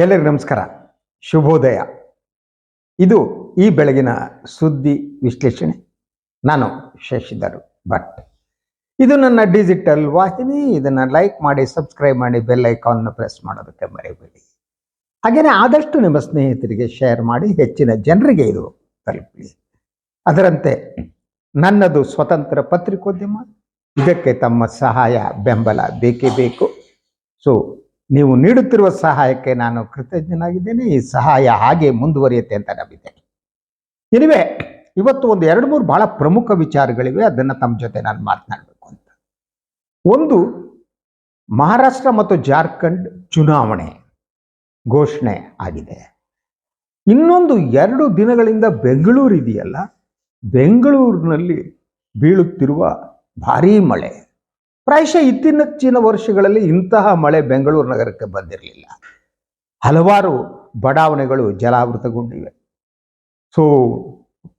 ಎಲ್ಲರಿಗೂ ನಮಸ್ಕಾರ. ಶುಭೋದಯ. ಇದು ಈ ಬೆಳಗಿನ ಸುದ್ದಿ ವಿಶ್ಲೇಷಣೆ. ನಾನು ಶಶಿಧರ್ ಭಟ್. ಇದು ನನ್ನ ಡಿಜಿಟಲ್ ವಾಹಿನಿ. ಇದನ್ನು ಲೈಕ್ ಮಾಡಿ, ಸಬ್ಸ್ಕ್ರೈಬ್ ಮಾಡಿ, ಬೆಲ್ ಐಕಾನ್ನ ಪ್ರೆಸ್ ಮಾಡೋದಕ್ಕೆ ಮರೆಯಬೇಡಿ ಹಾಗೆಯೇ ಆದಷ್ಟು ನಿಮ್ಮ ಸ್ನೇಹಿತರಿಗೆ ಶೇರ್ ಮಾಡಿ, ಹೆಚ್ಚಿನ ಜನರಿಗೆ ಇದು ತಲುಪಲಿ. ಅದರಂತೆ ನನ್ನದು ಸ್ವತಂತ್ರ ಪತ್ರಿಕೋದ್ಯಮ. ಇದಕ್ಕೆ ತಮ್ಮ ಸಹಾಯ, ಬೆಂಬಲ ಬೇಕೇ ಬೇಕು. ಸೊ ನೀವು ನೀಡುತ್ತಿರುವ ಸಹಾಯಕ್ಕೆ ನಾನು ಕೃತಜ್ಞನಾಗಿದ್ದೇನೆ. ಈ ಸಹಾಯ ಹಾಗೆ ಮುಂದುವರಿಯುತ್ತೆ ಅಂತ ನಂಬಿದ್ದೇನೆ. ಇನಿವೆ ಇವತ್ತು ಒಂದು ಎರಡು ಮೂರು ಬಹಳ ಪ್ರಮುಖ ವಿಚಾರಗಳಿವೆ. ಅದನ್ನು ತಮ್ಮ ಜೊತೆ ನಾನು ಮಾತನಾಡಬೇಕು ಅಂತ. ಒಂದು, ಮಹಾರಾಷ್ಟ್ರ ಮತ್ತು ಜಾರ್ಖಂಡ್ ಚುನಾವಣೆ ಘೋಷಣೆ ಆಗಿದೆ. ಇನ್ನೊಂದು ಎರಡು ದಿನಗಳಿಂದ ಬೆಂಗಳೂರು ಇದೆಯಲ್ಲ. ಬೆಂಗಳೂರಿನಲ್ಲಿ ಬೀಳುತ್ತಿರುವ ಭಾರೀ ಮಳೆ. ಪ್ರಾಯಶಃ ಇತ್ತೀಚಿನ ವರ್ಷಗಳಲ್ಲಿ ಇಂತಹ ಮಳೆ ಬೆಂಗಳೂರು ನಗರಕ್ಕೆ ಬಂದಿರಲಿಲ್ಲ. ಹಲವಾರು ಬಡಾವಣೆಗಳು ಜಲಾವೃತಗೊಂಡಿವೆ. ಸೊ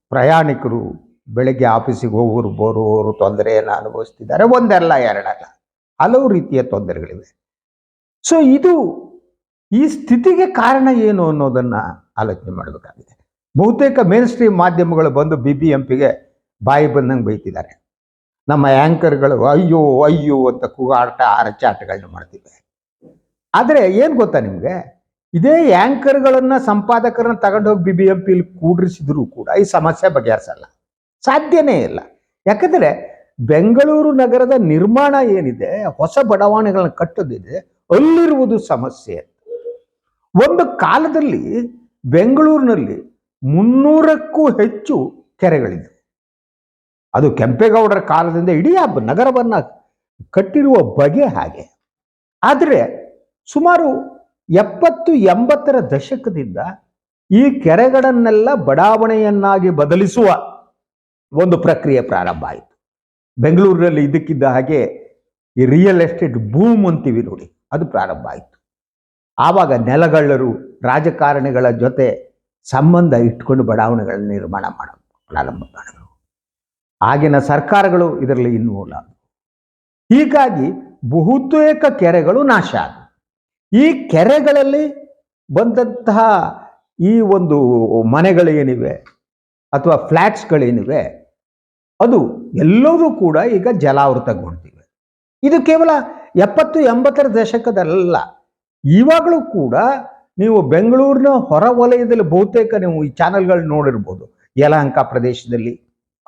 ಪ್ರಯಾಣಿಕರು ಬೆಳಗ್ಗೆ ಆಫೀಸಿಗೆ ಹೋಗೋರು ಬರುವವರು ತೊಂದರೆಯನ್ನು ಅನುಭವಿಸ್ತಿದ್ದಾರೆ. ಒಂದಲ್ಲ, ಎರಡಲ್ಲ. ಹಲವು ರೀತಿಯ ತೊಂದರೆಗಳಿವೆ. ಸೊ ಇದು ಈ ಸ್ಥಿತಿಗೆ ಕಾರಣ ಏನು ಅನ್ನೋದನ್ನು ಆಲೋಚನೆ ಮಾಡಬೇಕಾಗಿದೆ. ಬಹುತೇಕ ಮೇನ್ ಸ್ಟ್ರೀಮ್ ಮಾಧ್ಯಮಗಳು ಬಂದು ಬಿ ಬಿ ಎಂ ಪಿಗೆ ಬಾಯಿ ಬಂದಂಗೆ ಬೈತಿದ್ದಾರೆ. ನಮ್ಮ ಆ್ಯಂಕರ್ಗಳು ಅಯ್ಯೋ ಅಯ್ಯೋ ಅಂತ ಕೂಗಾಟ ಅರಚಾಟಗಳನ್ನ ಮಾಡ್ತಿವೆ. ಆದರೆ ಏನು ಗೊತ್ತಾ ನಿಮಗೆ? ಇದೇ ಆ್ಯಂಕರ್ಗಳನ್ನು ಸಂಪಾದಕರನ್ನ ತಗೊಂಡೋಗಿ ಬಿ ಬಿ ಎಂ ಪಿಲಿ ಕೂಡ್ರಿಸಿದ್ರು ಕೂಡ ಈ ಸಮಸ್ಯೆ ಬಗೆಹರಿಸಲ್ಲ. ಸಾಧ್ಯನೇ ಇಲ್ಲ. ಯಾಕಂದರೆ ಬೆಂಗಳೂರು ನಗರದ ನಿರ್ಮಾಣ ಏನಿದೆ, ಹೊಸ ಬಡಾವಣೆಗಳನ್ನು ಕಟ್ಟೋದಿದೆ, ಅಲ್ಲಿರುವುದು ಸಮಸ್ಯೆ. ಒಂದು ಕಾಲದಲ್ಲಿ ಬೆಂಗಳೂರಿನಲ್ಲಿ ಮುನ್ನೂರಕ್ಕೂ ಹೆಚ್ಚು ಕೆರೆಗಳಿದ್ದವು ಅದು ಕೆಂಪೇಗೌಡರ ಕಾಲದಿಂದ ಇಡೀ ಆ ನಗರವನ್ನು ಕಟ್ಟಿರುವ ಬಗೆ ಹಾಗೆ. ಆದರೆ ಸುಮಾರು ಎಪ್ಪತ್ತು ಎಂಬತ್ತರ ದಶಕದಿಂದ ಈ ಕೆರೆಗಳನ್ನೆಲ್ಲ ಬಡಾವಣೆಯನ್ನಾಗಿ ಬದಲಿಸುವ ಒಂದು ಪ್ರಕ್ರಿಯೆ ಪ್ರಾರಂಭ ಆಯಿತು. ಬೆಂಗಳೂರಿನಲ್ಲಿ ಇದಕ್ಕಿದ್ದ ಹಾಗೆ ಈ ರಿಯಲ್ ಎಸ್ಟೇಟ್ ಬೂಮ್ ಅಂತೀವಿ ನೋಡಿ, ಅದು ಪ್ರಾರಂಭ ಆಯಿತು. ಆವಾಗ ನೆಲಗಳ್ಳರು ರಾಜಕಾರಣಿಗಳ ಜೊತೆ ಸಂಬಂಧ ಇಟ್ಕೊಂಡು ಬಡಾವಣೆಗಳನ್ನು ನಿರ್ಮಾಣ ಮಾಡ ಪ್ರಾರಂಭ ಮಾಡಿದ್ರು. ಆಗಿನ ಸರ್ಕಾರಗಳು ಇದರಲ್ಲಿ ಇನ್ವಾಲ್ವ್ ಆದವು ಹೀಗಾಗಿ ಬಹುತೇಕ ಕೆರೆಗಳು ನಾಶ ಆದವು. ಈ ಕೆರೆಗಳಲ್ಲಿ ಬಂದಂತಹ ಈ ಒಂದು ಮನೆಗಳೇನಿವೆ ಅಥವಾ ಫ್ಲ್ಯಾಟ್ಸ್ಗಳೇನಿವೆ ಅದು ಎಲ್ಲವೂ ಕೂಡ ಈಗ ಜಲಾವೃತಗೊಂಡಿವೆ. ಇದು ಕೇವಲ ಎಪ್ಪತ್ತು ಎಂಬತ್ತರ ದಶಕದಲ್ಲ. ಇವಾಗಲೂ ಕೂಡ ನೀವು ಬೆಂಗಳೂರಿನ ಹೊರ ವಲಯದಲ್ಲಿ ಬಹುತೇಕ ನೀವು ಈ ಚಾನೆಲ್ಗಳು ನೋಡಿರ್ಬೋದು. ಯಲಹಂಕ ಪ್ರದೇಶದಲ್ಲಿ.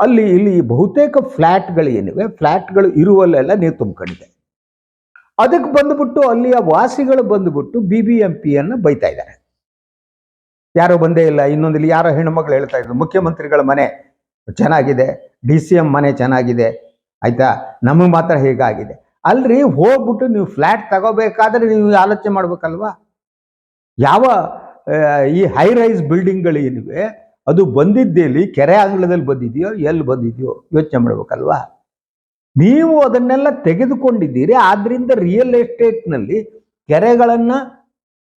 ಅಲ್ಲಿ ಇಲ್ಲಿ ಬಹುತೇಕ ಫ್ಲ್ಯಾಟ್ಗಳು ಏನಿವೆ ಫ್ಲ್ಯಾಟ್ಗಳು ಇರುವಲ್ಲೆಲ್ಲ ನೀರು ತುಂಬಿಕೊಂಡಿದೆ. ಅದಕ್ಕೆ ಬಂದುಬಿಟ್ಟು ಅಲ್ಲಿಯ ವಾಸಿಗಳು ಬಂದುಬಿಟ್ಟು ಬಿ ಬಿ ಎಂ ಪಿಯನ್ನು ಬೈತಾ ಇದ್ದಾರೆ. ಯಾರೋ ಬಂದೇ ಇಲ್ಲ. ಇನ್ನೊಂದಿಲ್ಲಿ ಯಾರೋ ಹೆಣ್ಮಕ್ಳು ಹೇಳ್ತಾ ಇದ್ರು, ಮುಖ್ಯಮಂತ್ರಿಗಳ ಮನೆ ಚೆನ್ನಾಗಿದೆ, ಡಿ ಸಿ ಎಂ ಮನೆ ಚೆನ್ನಾಗಿದೆ, ಆಯ್ತಾ? ನಮಗೆ ಮಾತ್ರ ಹೇಗಾಗಿದೆ? ಅಲ್ರಿ ಹೋಗ್ಬಿಟ್ಟು ನೀವು ಫ್ಲ್ಯಾಟ್ ತಗೋಬೇಕಾದ್ರೆ ನೀವು ಆಲೋಚನೆ ಮಾಡ್ಬೇಕಲ್ವಾ? ಯಾವ ಈ ಹೈ ರೈಸ್ ಬಿಲ್ಡಿಂಗ್ಗಳು ಏನಿವೆ ಅದು ಬಂದಿದ್ದೇಲಿ ಕೆರೆ ಅಂಗಳದಲ್ಲಿ ಬಂದಿದೆಯೋ, ಎಲ್ಲಿ ಬಂದಿದೆಯೋ ಯೋಚನೆ ಮಾಡ್ಬೇಕಲ್ವಾ? ನೀವು ಅದನ್ನೆಲ್ಲ ತೆಗೆದುಕೊಂಡಿದ್ದೀರಿ, ಆದ್ರಿಂದ ರಿಯಲ್ ಎಸ್ಟೇಟ್ನಲ್ಲಿ ಕೆರೆಗಳನ್ನು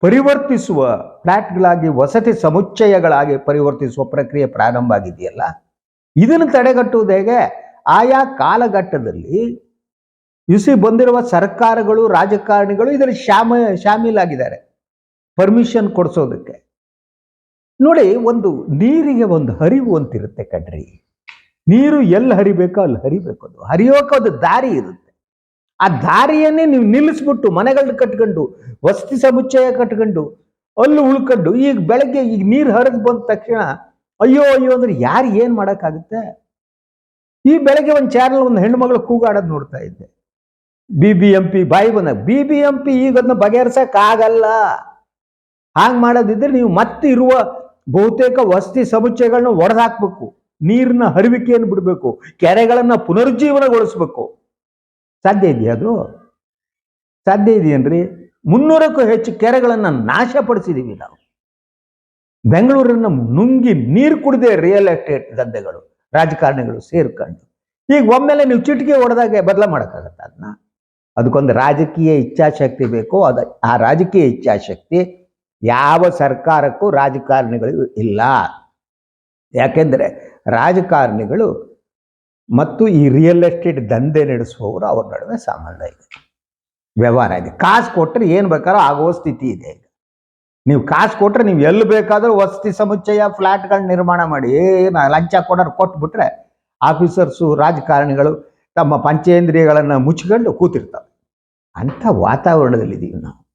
ಪರಿವರ್ತಿಸುವ ಫ್ಲ್ಯಾಟ್ಗಳಾಗಿ, ವಸತಿ ಸಮುಚ್ಚಯಗಳಾಗಿ ಪರಿವರ್ತಿಸುವ ಪ್ರಕ್ರಿಯೆ ಪ್ರಾರಂಭ ಆಗಿದೆಯಲ್ಲ? ಇದನ್ನು ತಡೆಗಟ್ಟುವುದು ಹೇಗೆ? ಆಯಾ ಕಾಲಘಟ್ಟದಲ್ಲಿ ಯುಸಿ ಬಂದಿರುವ ಸರ್ಕಾರಗಳು, ರಾಜಕಾರಣಿಗಳು ಇದರಲ್ಲಿ ಶಾಮ ಶಾಮೀಲಾಗಿದ್ದಾರೆ. ಪರ್ಮಿಷನ್ ಕೊಡಿಸೋದಕ್ಕೆ. ನೋಡಿ, ಒಂದು ನೀರಿಗೆ ಒಂದು ಹರಿವು ಅಂತಿರುತ್ತೆ ಕಣ್ರಿ. ನೀರು ಎಲ್ಲಿ ಹರಿಬೇಕೋ ಅಲ್ಲಿ ಹರಿಬೇಕು ಅದು. ಹರಿಯೋಕೆ ಅದು ದಾರಿ ಇರುತ್ತೆ. ಆ ದಾರಿಯನ್ನೇ ನೀವು ನಿಲ್ಲಿಸ್ಬಿಟ್ಟು ಮನೆಗಳನ್ನ ಕಟ್ಕೊಂಡು, ವಸತಿ ಸಮುಚ್ಚಯ ಕಟ್ಕೊಂಡು, ಅಲ್ಲಿ ಉಳ್ಕೊಂಡು, ಈಗ ಬೆಳಗ್ಗೆ ಈಗ ನೀರು ಹರಿದು ಬಂದ ತಕ್ಷಣ, ಅಯ್ಯೋ ಅಯ್ಯೋ ಅಂದ್ರೆ ಯಾರು ಏನು ಮಾಡೋಕ್ಕಾಗುತ್ತೆ? ಈ ಬೆಳಗ್ಗೆ ಒಂದು ಚಾನಲ್ ಒಂದು ಹೆಣ್ಣುಮಗಳು ಕೂಗಾಡೋದು ನೋಡ್ತಾ ಇದ್ದೆ. ಬಿ ಬಿ ಎಂ ಪಿ ಬಾಯಿ ಬಂದಾಗ ಬಿ ಬಿ ಎಂ ಪಿ ಈಗ ಅದನ್ನ ಬಗೆಹರ್ಸಕ್ಕಾಗಲ್ಲ. ಹಾಗೆ ಮಾಡೋದಿದ್ರೆ ನೀವು ಮತ್ತೆ ಇರುವ ಬಹುತೇಕ ವಸತಿ ಸಮುಚ್ಚಯಗಳನ್ನ ಒಡೆದಾಕ್ಬೇಕು. ನೀರಿನ ಹರಿವಿಕೆಯನ್ನು ಬಿಡಬೇಕು. ಕೆರೆಗಳನ್ನ ಪುನರುಜ್ಜೀವನಗೊಳಿಸ್ಬೇಕು. ಸಾಧ್ಯ ಇದೆಯಾ ಅದು? ಸಾಧ್ಯ ಇದೆಯೇನ್ರಿ ಮುನ್ನೂರಕ್ಕೂ ಹೆಚ್ಚು ಕೆರೆಗಳನ್ನು ನಾಶಪಡಿಸಿದೀವಿ ನಾವು. ಬೆಂಗಳೂರನ್ನ ನುಂಗಿ ನೀರು ಕುಡಿದೆ ರಿಯಲ್ ಎಸ್ಟೇಟ್ ದಂಧೆಗಳು, ರಾಜಕಾರಣಿಗಳು ಸೇರ್ಕೊಂಡು. ಈಗ ಒಮ್ಮೆಲೆ ನೀವು ಚಿಟಿಕೆ ಹೊಡೆದಾಗ ಬದಲ ಮಾಡೋಕ್ಕಾಗತ್ತ ಅದನ್ನ ಅದಕ್ಕೊಂದು ರಾಜಕೀಯ ಇಚ್ಛಾಶಕ್ತಿ ಬೇಕು, ಅದು ಆ ರಾಜಕೀಯ ಇಚ್ಛಾಶಕ್ತಿ ಯಾವ ಸರ್ಕಾರಕ್ಕೂ ರಾಜಕಾರಣಿಗಳು ಇಲ್ಲ. ಯಾಕೆಂದರೆ ರಾಜಕಾರಣಿಗಳು ಮತ್ತು ಈ ರಿಯಲ್ ಎಸ್ಟೇಟ್ ದಂಧೆ ನಡೆಸುವವರು ಅವ್ರ ನಡುವೆ ಸಂಬಂಧ ಇದೆ. ವ್ಯವಹಾರ ಇದೆ. ಕಾಸು ಕೊಟ್ಟರೆ ಏನು ಬೇಕಾದ್ರೂ ಆಗುವ ಸ್ಥಿತಿ ಇದೆ ಈಗ. ನೀವು ಕಾಸು ಕೊಟ್ಟರೆ ನೀವು ಎಲ್ಲಿ ಬೇಕಾದರೂ ವಸತಿ ಸಮುಚ್ಚಯ ಫ್ಲಾಟ್ಗಳನ್ನ ನಿರ್ಮಾಣ ಮಾಡಿ. ಏನು ಲಂಚ ಕೊಡೋರು ಕೊಟ್ಬಿಟ್ರೆ ಆಫೀಸರ್ಸು, ರಾಜಕಾರಣಿಗಳು ತಮ್ಮ ಪಂಚೇಂದ್ರಿಯಗಳನ್ನು ಮುಚ್ಕೊಂಡು ಕೂತಿರ್ತಾವೆ ಅಂಥ ವಾತಾವರಣದಲ್ಲಿದ್ದೀವಿ ನಾವು.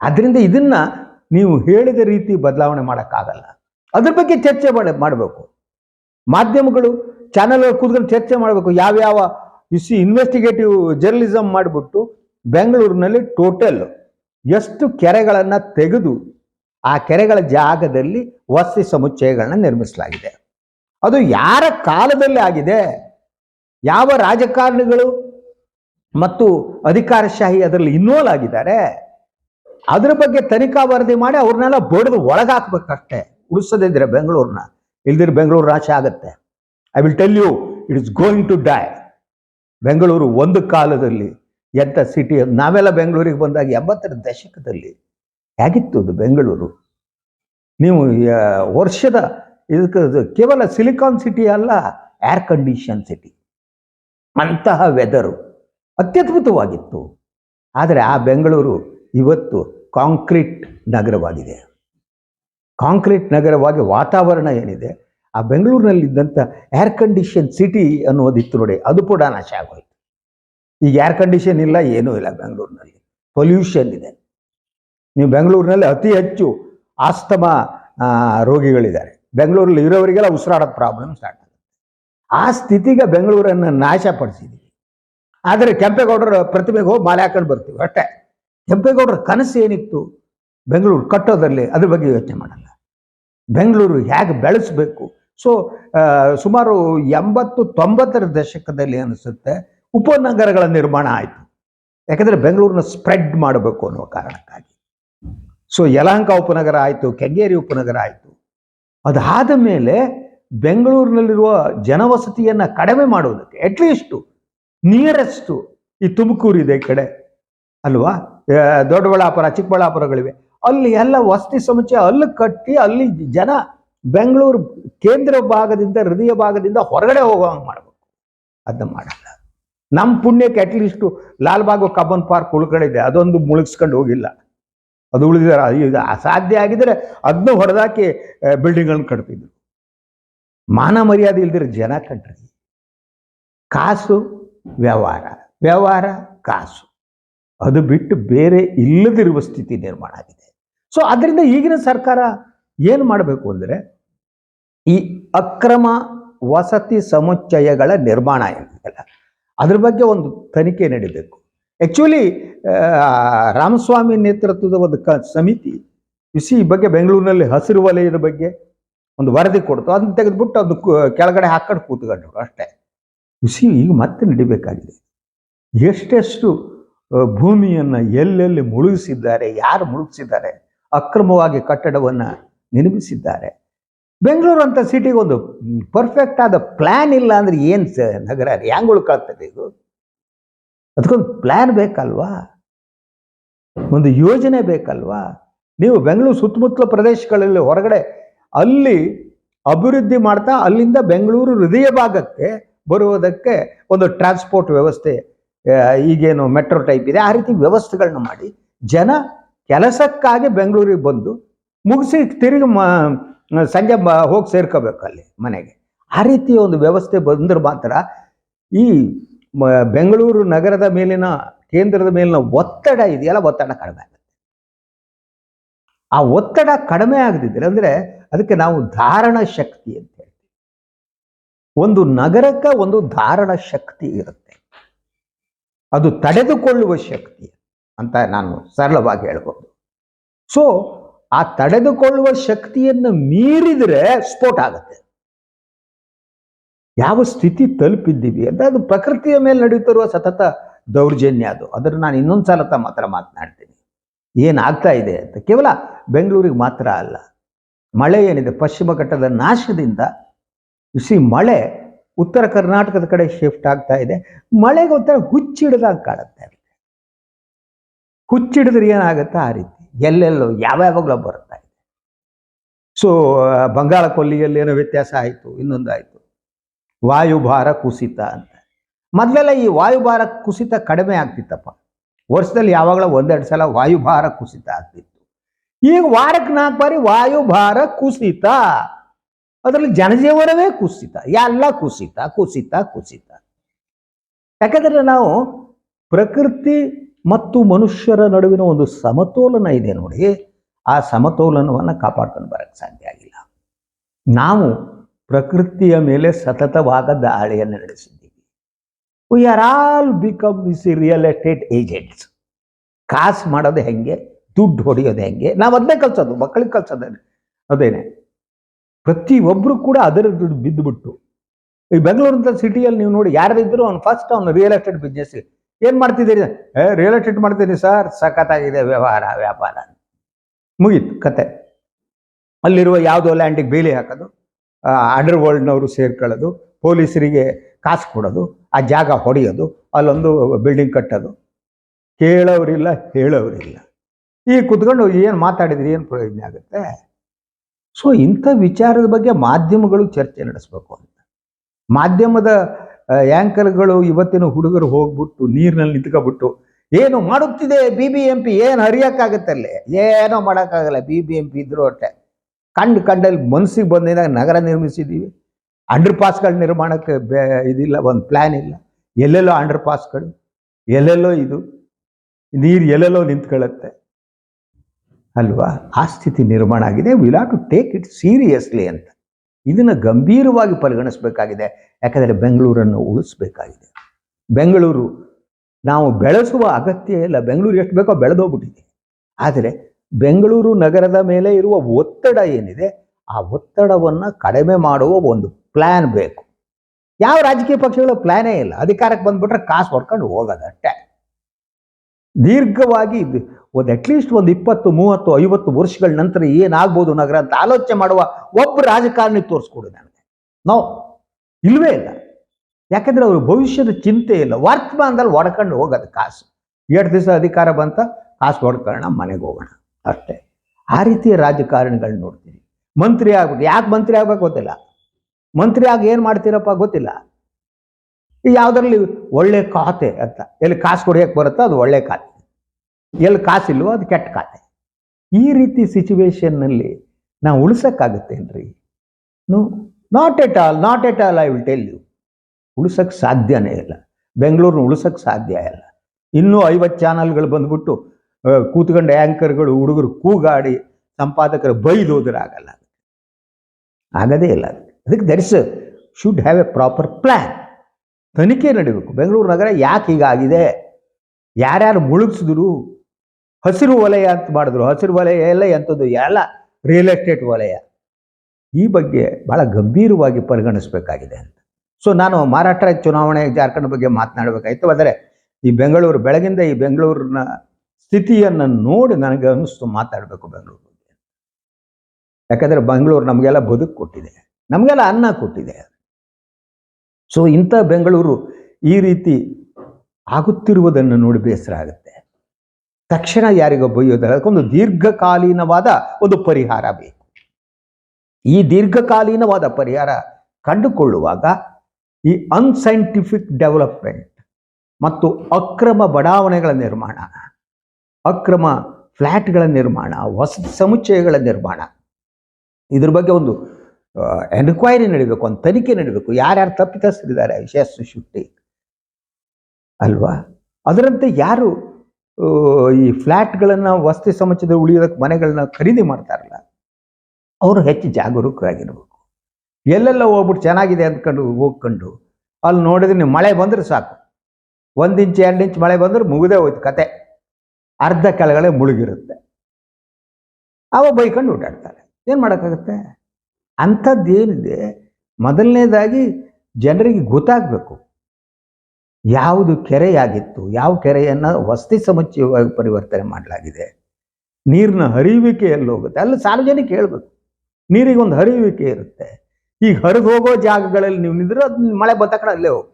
ಅದರಿಂದ ಇದನ್ನ ನೀವು ಹೇಳಿದ ರೀತಿ ಬದಲಾವಣೆ ಮಾಡೋಕ್ಕಾಗಲ್ಲ. ಅದ್ರ ಬಗ್ಗೆ ಚರ್ಚೆ ಮಾಡಿ ಮಾಡಬೇಕು. ಮಾಧ್ಯಮಗಳು ಚಾನಲ್ ಕೂತ್ಕೊಂಡು ಚರ್ಚೆ ಮಾಡಬೇಕು. ಯಾವ್ಯಾವ ಇಸಿ ಇನ್ವೆಸ್ಟಿಗೇಟಿವ್ ಜರ್ನಲಿಸಮ್ ಮಾಡಿಬಿಟ್ಟು ಬೆಂಗಳೂರಿನಲ್ಲಿ ಟೋಟಲ್ ಎಷ್ಟು ಕೆರೆಗಳನ್ನು ತೆಗೆದು ಆ ಕೆರೆಗಳ ಜಾಗದಲ್ಲಿ ವಸತಿ ಸಮುಚ್ಚಯಗಳನ್ನ ನಿರ್ಮಿಸಲಾಗಿದೆ. ಅದು ಯಾರ ಕಾಲದಲ್ಲಿ ಆಗಿದೆ? ಯಾವ ರಾಜಕಾರಣಿಗಳು ಮತ್ತು ಅಧಿಕಾರಶಾಹಿ ಅದರಲ್ಲಿ ಇನ್ವಾಲ್ವ್ ಆಗಿದ್ದಾರೆ? ಅದ್ರ ಬಗ್ಗೆ ತನಿಖಾ ವರದಿ ಮಾಡಿ ಅವ್ರನ್ನೆಲ್ಲ ಬಡಿದು ಒಳಗಾಕ್ಬೇಕಷ್ಟೇ. ಉಳಿಸದಿದ್ರೆ ಬೆಂಗಳೂರನ್ನ. ಇಲ್ದಿರ ಬೆಂಗಳೂರು ರಾಶಿ ಆಗತ್ತೆ. I will tell you it is going to die Bengaluru ಒಂದು ಕಾಲದಲ್ಲಿ ಎಂಥ ಸಿಟಿ ನಾವೆಲ್ಲ ಬೆಂಗಳೂರಿಗೆ ಬಂದಾಗ ಎಂಬತ್ತರ ದಶಕದಲ್ಲಿ ಹೇಗಿತ್ತು ಅದು ಬೆಂಗಳೂರು? ನೀವು ವರ್ಷದ ಇದಕ್ಕೆ ಕೇವಲ ಸಿಲಿಕಾನ್ ಸಿಟಿ ಅಲ್ಲ ಏರ್ ಕಂಡೀಷನ್ ಸಿಟಿ ಅಂತಹ ವೆದರು ಅತ್ಯದ್ಭುತವಾಗಿತ್ತು. ಆದರೆ ಆ ಬೆಂಗಳೂರು ಇವತ್ತು ಕಾಂಕ್ರೀಟ್ ನಗರವಾಗಿದೆ. ಕಾಂಕ್ರೀಟ್ ನಗರವಾಗಿ ವಾತಾವರಣ ಏನಿದೆ, ಆ ಬೆಂಗಳೂರಿನಲ್ಲಿದ್ದಂಥ ಏರ್ ಕಂಡೀಷನ್ ಸಿಟಿ ಅನ್ನೋದಿತ್ತು ನೋಡಿ, ಅದು ಕೂಡ ನಾಶ ಆಗೋಯ್ತು. ಈಗ ಏರ್ ಕಂಡೀಷನ್ ಇಲ್ಲ, ಏನೂ ಇಲ್ಲ ಬೆಂಗಳೂರಿನಲ್ಲಿ. ಪೊಲ್ಯೂಷನ್ ಇದೆ. ನೀವು ಬೆಂಗಳೂರಿನಲ್ಲಿ ಅತಿ ಹೆಚ್ಚು ಆಸ್ತಮ ರೋಗಿಗಳಿದ್ದಾರೆ. ಬೆಂಗಳೂರಲ್ಲಿ ಇರೋವರಿಗೆಲ್ಲ ಉಸಿರಾಡೋದು ಪ್ರಾಬ್ಲಮ್ ಸ್ಟಾರ್ಟ್ ಆಗುತ್ತೆ. ಆ ಸ್ಥಿತಿಗೆ ಬೆಂಗಳೂರನ್ನು ನಾಶಪಡಿಸಿದ್ದೀವಿ. ಆದರೆ ಕೆಂಪೇಗೌಡರ ಪ್ರತಿಮೆಗೆ ಹೋಗಿ ಮಾಲೆ ಹಾಕೊಂಡು ಬರ್ತೀವಿ, ಅಷ್ಟೇ. ಕೆಂಪೇಗೌಡರ ಕನಸು ಏನಿತ್ತು? ಬೆಂಗಳೂರು ಕಟ್ಟೋದರಲ್ಲಿ ಅದ್ರ ಬಗ್ಗೆ ಯೋಚನೆ ಮಾಡಲ್ಲ. ಬೆಂಗಳೂರು ಹೇಗೆ ಬೆಳೆಸಬೇಕು? ಸೊ ಸುಮಾರು ಎಂಬತ್ತು ತೊಂಬತ್ತರ ದಶಕದಲ್ಲಿ ಅನಿಸುತ್ತೆ ಉಪನಗರಗಳ ನಿರ್ಮಾಣ ಆಯಿತು. ಯಾಕಂದರೆ ಬೆಂಗಳೂರನ್ನ ಸ್ಪ್ರೆಡ್ ಮಾಡಬೇಕು ಅನ್ನೋ ಕಾರಣಕ್ಕಾಗಿ. ಸೊ ಯಲಹಂಕ ಉಪನಗರ ಆಯಿತು, ಕೆಂಗೇರಿ ಉಪನಗರ ಆಯಿತು. ಅದಾದ ಮೇಲೆ ಬೆಂಗಳೂರಿನಲ್ಲಿರುವ ಜನವಸತಿಯನ್ನು ಕಡಿಮೆ ಮಾಡುವುದಕ್ಕೆ ಅಟ್ಲೀಸ್ಟು ನಿಯರೆಸ್ಟು ಈ ತುಮಕೂರು ಇದೆ ಈ ಕಡೆ, ಅಲ್ವಾ? ದೊಡ್ಡಬಳ್ಳಾಪುರ, ಚಿಕ್ಕಬಳ್ಳಾಪುರಗಳಿವೆ. ಅಲ್ಲಿ ಎಲ್ಲ ವಸತಿ ಸಮುಚ್ಚಯ ಅಲ್ಲಿ ಕಟ್ಟಿ ಅಲ್ಲಿ ಜನ ಬೆಂಗಳೂರು ಕೇಂದ್ರ ಭಾಗದಿಂದ, ಹೃದಯ ಭಾಗದಿಂದ ಹೊರಗಡೆ ಹೋಗೋಂಗೆ ಮಾಡಬೇಕು. ಅದನ್ನ ಮಾಡಲ್ಲ. ನಮ್ಮ ಪುಣ್ಯಕ್ಕೆ at least Lalbagh, Cubbon park ಉಳ್ಕೊಂಡಿದೆ ಅದೊಂದು ಮುಳುಗಿಸ್ಕೊಂಡು ಹೋಗಿಲ್ಲ. ಅದು ಉಳಿದಿದ್ದಾರೆ ಈಗ ಅಸಾಧ್ಯ ಆಗಿದ್ರೆ ಅದನ್ನು ಹೊಡೆದಾಕಿ ಬಿಲ್ಡಿಂಗ್ಗಳನ್ನ ಕಟ್ತಿದ್ರು. ಮಾನ ಮರ್ಯಾದೆ ಇಲ್ದಿರ ಜನ ಕಟ್ರಿ. ಕಾಸು, ವ್ಯವಹಾರ. ವ್ಯವಹಾರ, ಕಾಸು. ಅದು ಬಿಟ್ಟು ಬೇರೆ ಇಲ್ಲದಿರುವ ಸ್ಥಿತಿ ನಿರ್ಮಾಣ ಆಗಿದೆ. ಸೊ ಅದರಿಂದ ಈಗಿನ ಸರ್ಕಾರ ಏನು ಮಾಡಬೇಕು ಅಂದರೆ ಈ ಅಕ್ರಮ ವಸತಿ ಸಮುಚ್ಚಯಗಳ ನಿರ್ಮಾಣ ಏನಿದೆಯಲ್ಲ, ಅದ್ರ ಬಗ್ಗೆ ಒಂದು ತನಿಖೆ ನಡೀಬೇಕು. ಆ್ಯಕ್ಚುಲಿ ರಾಮಸ್ವಾಮಿ ನೇತೃತ್ವದ ಒಂದು ಕ, ಸಮಿತಿ ಬಿಸಿ ಈ ಬಗ್ಗೆ ಬೆಂಗಳೂರಿನಲ್ಲಿ ಹಸಿರು ವಲಯದ ಬಗ್ಗೆ ಒಂದು ವರದಿ ಕೊಡ್ತು. ಅದನ್ನ ತೆಗೆದುಬಿಟ್ಟು ಅದು ಕೆಳಗಡೆ ಹಾಕೊಂಡು ಕೂತ್ಕೊಂಡ್ರು ಅಷ್ಟೇ. ಬಿಸಿ ಈಗ ಮತ್ತೆ ನಡಿಬೇಕಾಗಿದೆ. ಎಷ್ಟೆಷ್ಟು ಭೂಮಿಯನ್ನ ಎಲ್ಲೆಲ್ಲಿ ಮುಳುಗಿಸಿದ್ದಾರೆ, ಯಾರು ಮುಳುಗಿಸಿದ್ದಾರೆ, ಅಕ್ರಮವಾಗಿ ಕಟ್ಟಡವನ್ನು ನಿರ್ಮಿಸಿದ್ದಾರೆ. ಬೆಂಗಳೂರು ಅಂತ ಸಿಟಿಗೆ ಒಂದು ಪರ್ಫೆಕ್ಟ್ ಆದ ಪ್ಲ್ಯಾನ್ ಇಲ್ಲ ಅಂದ್ರೆ ಏನು ಸ, ನಗರ ಹ್ಯಾಂಗ್ ಉಳ್ಕೊಳ್ತದೆ ಇದು? ಅದಕ್ಕೊಂದು ಪ್ಲ್ಯಾನ್ ಬೇಕಲ್ವಾ? ಒಂದು ಯೋಜನೆ ಬೇಕಲ್ವಾ? ನೀವು ಬೆಂಗಳೂರು ಸುತ್ತಮುತ್ತಲ ಪ್ರದೇಶಗಳಲ್ಲಿ ಹೊರಗಡೆ ಅಲ್ಲಿ ಅಭಿವೃದ್ಧಿ ಮಾಡ್ತಾ ಅಲ್ಲಿಂದ ಬೆಂಗಳೂರು ಹೃದಯ ಭಾಗಕ್ಕೆ ಬರುವುದಕ್ಕೆ ಒಂದು ಟ್ರಾನ್ಸ್ಪೋರ್ಟ್ ವ್ಯವಸ್ಥೆ ಈಗೇನು ಮೆಟ್ರೋ ಟೈಪ್ ಇದೆ. ಆ ರೀತಿ ವ್ಯವಸ್ಥೆಗಳನ್ನ ಮಾಡಿ ಜನ ಕೆಲಸಕ್ಕಾಗಿ ಬೆಂಗಳೂರಿಗೆ ಬಂದು ಮುಗಿಸಿ ತಿರುಗಿ ಸಂಜೆ ಹೋಗಿ ಸೇರ್ಕೋಬೇಕು ಅಲ್ಲಿ ಮನೆಗೆ. ಆ ರೀತಿಯ ಒಂದು ವ್ಯವಸ್ಥೆ ಬಂದ್ರೆ ಮಾತ್ರ ಈ ಬೆಂಗಳೂರು ನಗರದ ಮೇಲಿನ, ಕೇಂದ್ರದ ಮೇಲಿನ ಒತ್ತಡ ಇದೆಯಲ್ಲ, ಒತ್ತಡ ಕಡಿಮೆ ಆಗುತ್ತೆ. ಆ ಒತ್ತಡ ಕಡಿಮೆ ಆಗದಿದ್ರೆ ಅಂದ್ರೆ ಅದಕ್ಕೆ ನಾವು ಧಾರಣ ಶಕ್ತಿ ಅಂತ ಹೇಳ್ತೀವಿ. ಒಂದು ನಗರಕ್ಕೆ ಒಂದು ಧಾರಣ ಶಕ್ತಿ ಇರುತ್ತೆ. ಅದು ತಡೆದುಕೊಳ್ಳುವ ಶಕ್ತಿ ಅಂತ ನಾನು ಸರಳವಾಗಿ ಹೇಳ್ಬೋದು. ಸೊ ಆ ತಡೆದುಕೊಳ್ಳುವ ಶಕ್ತಿಯನ್ನು ಮೀರಿದ್ರೆ ಸ್ಫೋಟ ಆಗುತ್ತೆ. ಯಾವ ಸ್ಥಿತಿ ತಲುಪಿದ್ದೀವಿ ಅಂತ ಅದು ಪ್ರಕೃತಿಯ ಮೇಲೆ ನಡೆಯುತ್ತಿರುವ ಸತತ ದೌರ್ಜನ್ಯ ಅದು. ಅದನ್ನು ನಾನು ಇನ್ನೊಂದು ಸಲ ತಮ್ಮ ಹತ್ರ ಮಾತನಾಡ್ತೀನಿ. ಏನಾಗ್ತಾ ಇದೆ ಅಂತ ಕೇವಲ ಬೆಂಗಳೂರಿಗೆ ಮಾತ್ರ ಅಲ್ಲ. ಮಳೆ ಏನಿದೆ, ಪಶ್ಚಿಮ ಘಟ್ಟದ ನಾಶದಿಂದ ಬಿಸಿ ಮಳೆ ಉತ್ತರ ಕರ್ನಾಟಕದ ಕಡೆ ಶಿಫ್ಟ್ ಆಗ್ತಾ ಇದೆ. ಮಳೆಗೆ ಒಂಥರ ಹುಚ್ಚಿಡ್ದಾಗ ಕಾಣುತ್ತೆ. ಹುಚ್ಚಿಡಿದ್ರೆ ಏನಾಗುತ್ತೆ? ಆ ರೀತಿ. ಎಲ್ಲೆಲ್ಲೋ ಯಾವ್ಯಾವಾಗಲೋ ಬರ್ತಾ ಇದೆ. ಸೊ ಬಂಗಾಳ ಕೊಲ್ಲಿಯಲ್ಲಿ ಏನೋ ವ್ಯತ್ಯಾಸ ಆಯಿತು, ಇನ್ನೊಂದಾಯಿತು. ವಾಯುಭಾರ ಕುಸಿತ ಅಂತ. ಮೊದಲೆಲ್ಲ ಈ ವಾಯುಭಾರ ಕುಸಿತ ಕಡಿಮೆ ಆಗ್ತಿತ್ತಪ್ಪ. ವರ್ಷದಲ್ಲಿ ಯಾವಾಗಲೂ ಒಂದೆರಡು ಸಲ ವಾಯುಭಾರ ಕುಸಿತ ಆಗ್ತಿತ್ತು. ಈಗ ವಾರಕ್ಕೆ ನಾಲ್ಕು ಬಾರಿ ವಾಯುಭಾರ ಕುಸಿತ. ಅದರಲ್ಲಿ ಜನಜೀವನವೇ ಕುಸಿತ, ಎಲ್ಲ ಕುಸಿತ ಕುಸಿತ ಕುಸಿತ. ಯಾಕಂದರೆ ನಾವು ಪ್ರಕೃತಿ ಮತ್ತು ಮನುಷ್ಯರ ನಡುವಿನ ಒಂದು ಸಮತೋಲನ ಇದೆ ನೋಡಿ, ಆ ಸಮತೋಲನವನ್ನು ಕಾಪಾಡ್ಕೊಂಡು ಬರಕ್ಕೆ ಸಾಧ್ಯ ಆಗಿಲ್ಲ. ನಾವು ಪ್ರಕೃತಿಯ ಮೇಲೆ ಸತತವಾದ ದಾಳಿಯನ್ನು ನಡೆಸಿದ್ದೀವಿ. We are all become this real estate agents ಕಾಸು ಮಾಡೋದು ಹೆಂಗೆ, ದುಡ್ಡು ಹೊಡೆಯೋದು ಹೆಂಗೆ, ನಾವು ಅದನ್ನೇ ಕಲ್ಸೋದು ಮಕ್ಕಳಿಗೆ ಕಲ್ಸೋದೇ ಅದೇನೆ. ಪ್ರತಿಯೊಬ್ಬರು ಕೂಡ ಅದರ ಬಿದ್ದುಬಿಟ್ಟು. ಈ ಬೆಂಗಳೂರಂಥ ಸಿಟಿಯಲ್ಲಿ ನೀವು ನೋಡಿ ಯಾರಿದ್ರು ಅವ್ನು ಫಸ್ಟ್ ಅವ್ನು ರಿಯಲ್ ಎಸ್ಟೇಟ್ ಬಿಸ್ನೆಸ್ ಏನು ಮಾಡ್ತಿದ್ದೀರಿ? ಏ ರಿಯಲ್ ಎಸ್ಟೇಟ್ ಮಾಡ್ತೀನಿ ಸರ್ ಸಖತ್ತಾಗಿದೆ ವ್ಯವಹಾರ, ವ್ಯಾಪಾರ ಮುಗೀತು ಕತೆ. ಅಲ್ಲಿರುವ ಯಾವುದೋ ಲ್ಯಾಂಡಿಗೆ ಬೇಲಿ ಹಾಕೋದು ಅಂಡರ್ ವರ್ಲ್ಡ್ನವರು ಸೇರ್ಕೊಳ್ಳೋದು, ಪೊಲೀಸರಿಗೆ ಕಾಸು ಕೊಡೋದು, ಆ ಜಾಗ ಹೊಡೆಯೋದು, ಅಲ್ಲೊಂದು ಬಿಲ್ಡಿಂಗ್ ಕಟ್ಟೋದು. ಕೇಳೋರಿಲ್ಲ, ಹೇಳೋರಿಲ್ಲ. ಈಗ ಕುತ್ಕೊಂಡು ಏನು ಮಾತಾಡಿದ್ರಿ ಏನು ಪ್ರಯೋಜನ ಆಗುತ್ತೆ? ಸೊ ಇಂಥ ವಿಚಾರದ ಬಗ್ಗೆ ಮಾಧ್ಯಮಗಳು ಚರ್ಚೆ ನಡೆಸಬೇಕು ಅಂತ. ಮಾಧ್ಯಮದ ಆ್ಯಂಕರ್ಗಳು ಇವತ್ತಿನ ಹುಡುಗರು ಹೋಗ್ಬಿಟ್ಟು ನೀರಿನಲ್ಲಿ ನಿಂತ್ಕೊಬಿಟ್ಟು, ಏನು ಮಾಡುತ್ತಿದೆ? ಬಿ ಬಿ ಎಂ ಪಿ ಏನು ಹರಿಯೋಕ್ಕಾಗತ್ತೆ ಅಲ್ಲಿ? ಏನೋ ಮಾಡೋಕ್ಕಾಗಲ್ಲ. ಬಿ ಬಿ ಎಂ ಪಿ ಇದ್ರು ಅಷ್ಟೇ. ಕಂಡು ಕಂಡಲ್ಲಿ ಮನಸ್ಸಿಗೆ ಬಂದಿದ್ದಾಗ ನಗರ ನಿರ್ಮಿಸಿದ್ದೀವಿ. ಅಂಡರ್ ಪಾಸ್ಗಳ ನಿರ್ಮಾಣಕ್ಕೆ ಬೇ, ಇದಿಲ್ಲ, ಒಂದು ಪ್ಲ್ಯಾನ್ ಇಲ್ಲ. ಎಲ್ಲೆಲ್ಲೋ ಅಂಡರ್ ಪಾಸ್ಗಳು ಎಲ್ಲೆಲ್ಲೋ ಇದು, ನೀರು ಎಲ್ಲೆಲ್ಲೋ ನಿಂತ್ಕೊಳ್ಳುತ್ತೆ. ಅಲ್ವಾ? ಆ ಸ್ಥಿತಿ ನಿರ್ಮಾಣ ಆಗಿದೆ. Will have to take it seriously ಅಂತ. ಇದನ್ನು ಗಂಭೀರವಾಗಿ ಪರಿಗಣಿಸಬೇಕಾಗಿದೆ. ಯಾಕಂದರೆ ಬೆಂಗಳೂರನ್ನು ಉಳಿಸ್ಬೇಕಾಗಿದೆ. ಬೆಂಗಳೂರು, ನಾವು ಬೆಳೆಸುವ ಅಗತ್ಯ ಇಲ್ಲ. ಬೆಂಗಳೂರು ಎಷ್ಟು ಬೇಕೋ ಬೆಳೆದೋಗ್ಬಿಟ್ಟಿದೆ. ಆದರೆ ಬೆಂಗಳೂರು ನಗರದ ಮೇಲೆ ಇರುವ ಒತ್ತಡ ಏನಿದೆ? ಆ ಒತ್ತಡವನ್ನು ಕಡಿಮೆ ಮಾಡುವ ಒಂದು ಪ್ಲ್ಯಾನ್ ಬೇಕು. ಯಾವ ರಾಜಕೀಯ ಪಕ್ಷಗಳ ಪ್ಲ್ಯಾನೇ ಇಲ್ಲ. ಅಧಿಕಾರಕ್ಕೆ ಬಂದ್ಬಿಟ್ರೆ ಕಾಸು ಹೊಡ್ಕೊಂಡು ಹೋಗೋದಷ್ಟೇ. ದೀರ್ಘವಾಗಿ ಒಂದು ಅಟ್ಲೀಸ್ಟ್ ಒಂದು ಇಪ್ಪತ್ತು, ಮೂವತ್ತು, ಐವತ್ತು ವರ್ಷಗಳ ನಂತರ ಏನಾಗ್ಬೋದು ನಗರ ಅಂತ ಆಲೋಚನೆ ಮಾಡುವ ಒಬ್ಬ ರಾಜಕಾರಣಿ ತೋರಿಸ್ಕೊಡು ನನಗೆ. ನಾವು ಇಲ್ವೇ ಇಲ್ಲ. ಯಾಕಂದ್ರೆ ಅವ್ರ ಭವಿಷ್ಯದ ಚಿಂತೆ ಇಲ್ಲ. ವರ್ತಮಾನದಲ್ಲಿ ಹೊಡ್ಕೊಂಡು ಹೋಗೋದು ಕಾಸು. ಎರಡು ದಿವಸ ಅಧಿಕಾರ ಬಂತ, ಕಾಸು ಹೊಡ್ಕೊಳ್ಳೋಣ ಮನೆಗೆ ಹೋಗೋಣ. ಅಷ್ಟೇ. ಆ ರೀತಿಯ ರಾಜಕಾರಣಿಗಳು ನೋಡ್ತೀನಿ. ಮಂತ್ರಿ ಆಗ್ಬಿಟ್ಟು, ಯಾಕೆ ಮಂತ್ರಿ ಆಗ್ಬೇಕು ಗೊತ್ತಿಲ್ಲ. ಮಂತ್ರಿ ಆಗಿ ಏನು ಮಾಡ್ತೀರಪ್ಪ ಗೊತ್ತಿಲ್ಲ. ಯಾವುದರಲ್ಲಿ ಒಳ್ಳೆ ಖಾತೆ ಅಂತ. ಎಲ್ಲಿ ಕಾಸು ಕೊಡಿಯಕ್ಕೆ ಬರುತ್ತೋ ಅದು ಒಳ್ಳೆ ಖಾತೆ. ಎಲ್ಲಿ ಕಾಸಿಲ್ವೋ ಅದು ಕೆಟ್ಟ ಖಾತೆ. ಈ ರೀತಿ ಸಿಚುವೇಶನ್ನಲ್ಲಿ ನಾವು ಉಳಿಸೋಕ್ಕಾಗತ್ತೇನ್ರಿ? No not at all not at all I will tell you ಉಳಿಸೋಕ್ಕೆ ಸಾಧ್ಯನೇ ಇಲ್ಲ. ಬೆಂಗಳೂರನ್ನ ಉಳಿಸೋಕ್ಕೆ ಸಾಧ್ಯ ಇಲ್ಲ. ಇನ್ನೂ ಐವತ್ತು ಚಾನಲ್ಗಳು ಬಂದ್ಬಿಟ್ಟು ಕೂತ್ಕೊಂಡು ಆ್ಯಂಕರ್ಗಳು ಹುಡುಗರು ಕೂಗಾಡಿ ಸಂಪಾದಕರು ಬೈದೋದ್ರಾಗಲ್ಲ ಆಗದೇ ಇಲ್ಲ ಅದಕ್ಕೆ. ಅದಕ್ಕೆ that's should have a proper plan ತನಿಖೆ ನಡೀಬೇಕು. ಬೆಂಗಳೂರು ನಗರ ಯಾಕೆ ಹೀಗಾಗಿದೆ? ಯಾರ್ಯಾರು ಮುಳುಗಿಸಿದ್ರು? ಹಸಿರು ವಲಯ ಅಂತ ಮಾಡಿದ್ರು. ಹಸಿರು ವಲಯ ಎಲ್ಲ ಎಂಥದ್ದು? ಎಲ್ಲ ರಿಯಲ್ ಎಸ್ಟೇಟ್ ವಲಯ. ಈ ಬಗ್ಗೆ ಭಾಳ ಗಂಭೀರವಾಗಿ ಪರಿಗಣಿಸಬೇಕಾಗಿದೆ ಅಂತ. ಸೊ ನಾನು ಮಹಾರಾಷ್ಟ್ರ ಚುನಾವಣೆ ಜಾರ್ಖಂಡ್ ಬಗ್ಗೆ ಮಾತನಾಡಬೇಕಾಯ್ತು. ಆದರೆ ಈ ಬೆಂಗಳೂರು, ಬೆಳಗಿಂದ ಈ ಬೆಂಗಳೂರಿನ ಸ್ಥಿತಿಯನ್ನು ನೋಡಿ ನನಗೆ ಅನ್ನಿಸ್ತು ಮಾತಾಡಬೇಕು ಬೆಂಗಳೂರು ಬಗ್ಗೆ. ಯಾಕಂದರೆ ಬೆಂಗಳೂರು ನಮಗೆಲ್ಲ ಬದುಕು ಕೊಟ್ಟಿದೆ. ನಮಗೆಲ್ಲ ಅನ್ನ ಕೊಟ್ಟಿದೆ. ಸೊ ಇಂಥ ಬೆಂಗಳೂರು ಈ ರೀತಿ ಆಗುತ್ತಿರುವುದನ್ನು ನೋಡಿ ಬೇಸರ ಆಗುತ್ತೆ. ತಕ್ಷಣ ಯಾರಿಗೋ ಬೈಯೋದಲ್ಲ ಅದಕ್ಕೊಂದು ದೀರ್ಘಕಾಲೀನವಾದ ಒಂದು ಪರಿಹಾರ ಬೇಕು. ಈ ದೀರ್ಘಕಾಲೀನವಾದ ಪರಿಹಾರ ಕಂಡುಕೊಳ್ಳುವಾಗ ಈ ಅನ್ಸೈಂಟಿಫಿಕ್ ಡೆವಲಪ್ಮೆಂಟ್ ಮತ್ತು ಅಕ್ರಮ ಬಡಾವಣೆಗಳ ನಿರ್ಮಾಣ, ಅಕ್ರಮ ಫ್ಲ್ಯಾಟ್ಗಳ ನಿರ್ಮಾಣ, ಹೊಸ ಸಮುಚ್ಚಯಗಳ ನಿರ್ಮಾಣ, ಇದ್ರ ಬಗ್ಗೆ ಒಂದು ಎನ್ಕ್ವೈರಿ ನಡೀಬೇಕು, ಒಂದು ತನಿಖೆ ನಡೀಬೇಕು. ಯಾರ್ಯಾರು ತಪ್ಪಿತಸ್ಥರಿದ್ದಾರೆ, ಯಶಸ್ಸು ಶುಟ್ಟಿ. ಅಲ್ವಾ? ಅದರಂತೆ ಯಾರು ಈ ಫ್ಲ್ಯಾಟ್ಗಳನ್ನು ವಸತಿ ಸಮುಚದ ಉಳಿಯೋದಕ್ಕೆ ಮನೆಗಳನ್ನ ಖರೀದಿ ಮಾಡ್ತಾರಲ್ಲ, ಅವರು ಹೆಚ್ಚು ಜಾಗರೂಕರಾಗಿರ್ಬೇಕು. ಎಲ್ಲೆಲ್ಲ ಹೋಗ್ಬಿಟ್ಟು ಚೆನ್ನಾಗಿದೆ ಅಂದ್ಕೊಂಡು ಹೋಗ್ಕೊಂಡು, ಅಲ್ಲಿ ನೋಡಿದ್ರೆ ನೀವು ಮಳೆ ಬಂದ್ರೆ ಸಾಕು. ಒಂದು ಇಂಚ್, ಎರಡು ಇಂಚ್ ಮಳೆ ಬಂದ್ರೆ ಮುಗಿದೇ ಹೋಯ್ತು ಕತೆ. ಅರ್ಧ ಕೆಳಗಡೆ ಮುಳುಗಿರುತ್ತೆ. ಅವ ಬೈಕೊಂಡು ಓಡಾಡ್ತಾರೆ. ಏನು ಮಾಡೋಕ್ಕಾಗುತ್ತೆ? ಅಂಥದ್ದೇನಿದೆ, ಮೊದಲನೇದಾಗಿ ಜನರಿಗೆ ಗೊತ್ತಾಗಬೇಕು. ಯಾವುದು ಕೆರೆಯಾಗಿತ್ತು, ಯಾವ ಕೆರೆಯನ್ನು ವಸ್ತಿ ಸಮುಚ್ಚಯವಾಗಿ ಪರಿವರ್ತನೆ ಮಾಡಲಾಗಿದೆ. ನೀರಿನ ಹರಿಯುವಿಕೆ ಎಲ್ಲಿ ಹೋಗುತ್ತೆ? ಅಲ್ಲಿ ಸಾರ್ವಜನಿಕ ಹೇಳ್ಬೇಕು. ನೀರಿಗೆ ಒಂದು ಹರಿಯುವಿಕೆ ಇರುತ್ತೆ. ಈಗ ಹರಿದು ಹೋಗೋ ಜಾಗಗಳಲ್ಲಿ ನೀವು ನಿಂದ್ರೆ ಅದು ಮಳೆ ಬಂದ ಕಡೆ ಅಲ್ಲೇ ಹೋಗಿ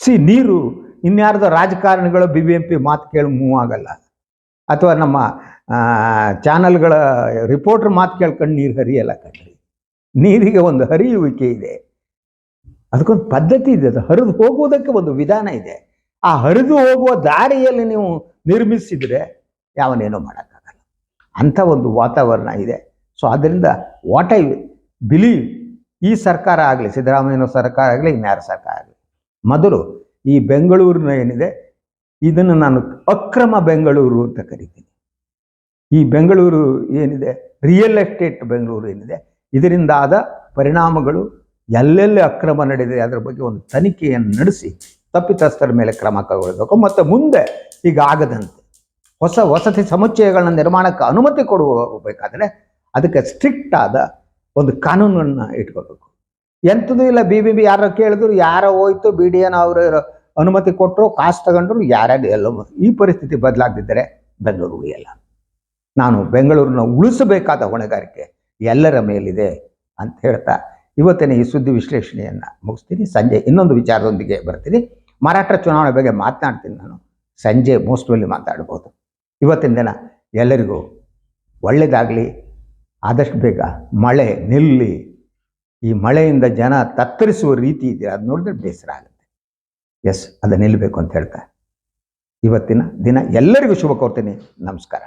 ಸಿ, ನೀರು ಇನ್ಯಾರ್ದೋ ರಾಜಕಾರಣಿಗಳು ಬಿ ಬಿ ಎಂ ಪಿ ಮಾತು ಕೇಳಿ ಮೂವ್ ಆಗಲ್ಲ. ಅಥವಾ ನಮ್ಮ ಚಾನಲ್ಗಳ ರಿಪೋರ್ಟರ್ ಮಾತು ಕೇಳ್ಕೊಂಡು ನೀರು ಹರಿಯಲ್ಲ ಕಣ್ರಿ. ನೀರಿಗೆ ಒಂದು ಹರಿಯುವಿಕೆ ಇದೆ. ಅದಕ್ಕೊಂದು ಪದ್ಧತಿ ಇದೆ, ಅದು ಹರಿದು ಹೋಗುವುದಕ್ಕೆ ಒಂದು ವಿಧಾನ ಇದೆ. ಆ ಹರಿದು ಹೋಗುವ ದಾರಿಯಲ್ಲಿ ನೀವು ನಿರ್ಮಿಸಿದ್ರೆ ಯಾವನೇನೋ ಮಾಡೋಕ್ಕಾಗಲ್ಲ. ಅಂಥ ಒಂದು ವಾತಾವರಣ ಇದೆ. ಸೊ ಆದ್ದರಿಂದ ವಾಟ್ ಐ ಬಿಲೀವ್ ಈ ಸರ್ಕಾರ ಆಗಲಿ ಸಿದ್ದರಾಮಯ್ಯನ ಸರ್ಕಾರ ಆಗಲಿ, ಇನ್ಯಾರ ಸರ್ಕಾರ ಆಗಲಿ, ಮೊದಲು ಈ ಬೆಂಗಳೂರಿನ ಏನಿದೆ, ಇದನ್ನು ನಾನು ಅಕ್ರಮ ಬೆಂಗಳೂರು ಅಂತ ಕರಿತೀನಿ. ಈ ಬೆಂಗಳೂರು ಏನಿದೆ ರಿಯಲ್ ಎಸ್ಟೇಟ್ ಬೆಂಗಳೂರು ಏನಿದೆ, ಇದರಿಂದಾದ ಪರಿಣಾಮಗಳು ಎಲ್ಲೆಲ್ಲಿ ಅಕ್ರಮ ನಡೆದಿದೆ ಅದರ ಬಗ್ಗೆ ಒಂದು ತನಿಖೆಯನ್ನು ನಡೆಸಿ ತಪ್ಪಿತಸ್ಥರ ಮೇಲೆ ಕ್ರಮ ಕೈಗೊಳ್ಳಬೇಕು. ಮತ್ತು ಮುಂದೆ ಈಗ ಆಗದಂತೆ ಹೊಸ ವಸತಿ ಸಮುಚ್ಚಯಗಳನ್ನ ನಿರ್ಮಾಣಕ್ಕೆ ಅನುಮತಿ ಕೊಡಬೇಕಾದ್ರೆ ಅದಕ್ಕೆ ಸ್ಟ್ರಿಕ್ಟ್ ಆದ ಒಂದು ಕಾನೂನನ್ನು ಇಟ್ಕೋಬೇಕು ಎಂಥದ್ದು ಇಲ್ಲ ಬಿ ಬಿ ಬಿ ಯಾರೋ ಕೇಳಿದ್ರು, ಯಾರೋ ಹೋಯ್ತು ಬಿ ಡಿ ಎನ್ ಅವರು ಅನುಮತಿ ಕೊಟ್ಟರು ಕಾಸು ತಗೊಂಡ್ರು ಯಾರ್ಯಾರು ಎಲ್ಲ ಈ ಪರಿಸ್ಥಿತಿ ಬದಲಾಗದಿದ್ದರೆ ಬೆಂಗಳೂರು ಉಳಿಯಲ್ಲ. ನಾನು ಬೆಂಗಳೂರನ್ನ ಉಳಿಸಬೇಕಾದ ಹೊಣೆಗಾರಿಕೆ ಎಲ್ಲರ ಮೇಲಿದೆ ಅಂತ ಹೇಳ್ತಾ ಇವತ್ತಿನ ಈ ಸುದ್ದಿ ವಿಶ್ಲೇಷಣೆಯನ್ನು ಮುಗಿಸ್ತೀನಿ. ಸಂಜೆ ಇನ್ನೊಂದು ವಿಚಾರದೊಂದಿಗೆ ಬರ್ತೀನಿ. ಮರಾಠ ಚುನಾವಣೆ ಬಗ್ಗೆ ಮಾತನಾಡ್ತೀನಿ ನಾನು. ಸಂಜೆ ಮೋಸ್ಟ್ಲಿ ಮಾತಾಡ್ಬೋದು. ಇವತ್ತಿನ ದಿನ ಎಲ್ಲರಿಗೂ ಒಳ್ಳೆಯದಾಗಲಿ ಆದಷ್ಟು ಬೇಗ ಮಳೆ ನಿಲ್ಲಿ. ಈ ಮಳೆಯಿಂದ ಜನ ತತ್ತರಿಸುವ ರೀತಿ ಇದೆ. ಅದು ನೋಡಿದ್ರೆ ಬೇಸರ ಆಗುತ್ತೆ. ಎಸ್ ಅದು ನಿಲ್ಲಬೇಕು ಅಂತ ಹೇಳ್ತಾ. ಇವತ್ತಿನ ದಿನ ಎಲ್ಲರಿಗೂ ಶುಭ ಕೋರ್ತೀನಿ. ನಮಸ್ಕಾರ.